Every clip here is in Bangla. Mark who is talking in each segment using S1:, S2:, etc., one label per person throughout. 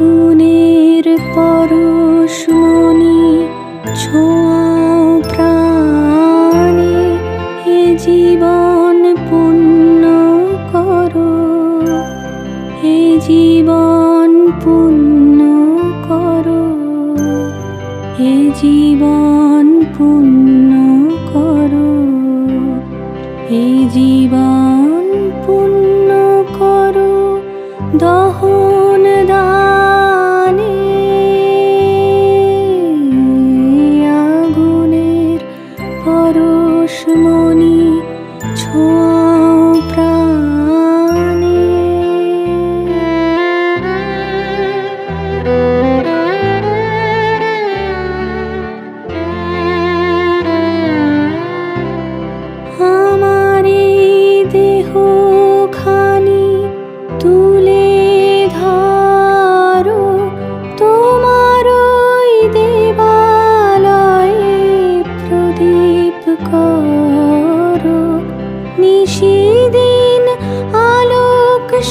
S1: আগুনের পরশমণি ছোঁয়াও প্রাণে হে জীবন পূর্ণ করো। হে জীবন পূর্ণ করো। হে জীবন পূর্ণ করো। হে জীবন পরশমণি ছোঁয়াও প্রাণে। আমার এই দেহ খানি তুলে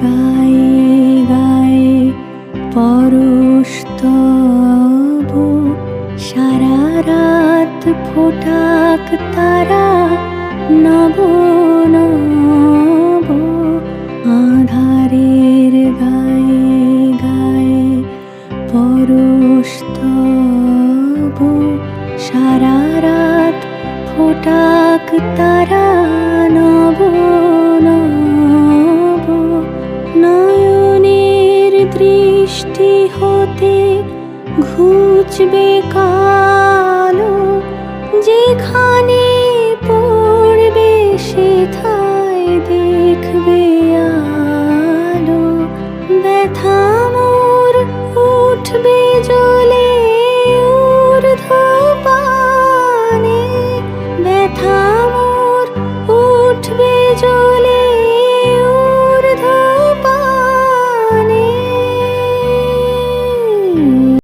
S1: গায়ে গায়ে সারা রাত ফোটাক তারা নব গায়ে গায়ে সারা রাত ফোটাক তারা বৃষ্টি হতে ঘুচবে কালো যেখানে দেখবে ব্যথা মোর উঠবে জলে